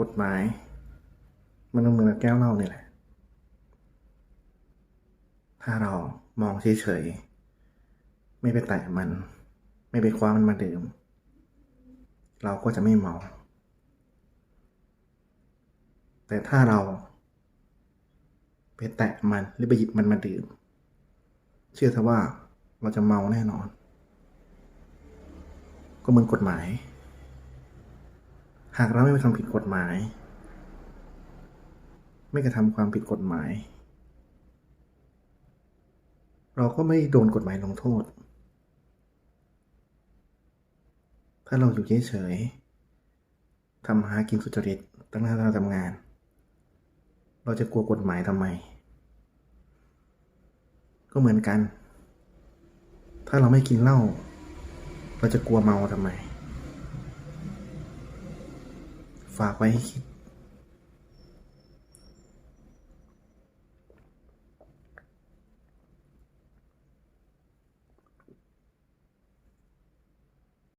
กฎหมาย มันก็เหมือนกับแก้วเหล้านี่แหละ ถ้าเรามองเฉยๆ ไม่ไปแตะมัน ไม่ไปคว้ามันมาดื่ม เราก็จะไม่เมา แต่ถ้าเราไปแตะมันหรือไปหยิบมันมาดื่ม เชื่อเถอะว่าเราจะเมาแน่นอน ก็เหมือนกฎหมาย หากเราไม่ไปทำผิดกฎหมาย ไม่กระทำความผิดกฎหมาย เราก็ไม่โดนกฎหมายลงโทษ ถ้าเราอยู่เฉยๆทำหากินสุจริตตั้งแต่เราทำงาน เราจะกลัวกฎหมายทำไม ก็เหมือนกัน ถ้าเราไม่กินเหล้าเราจะกลัวเมาทำไม ฝากไว้ให้คิด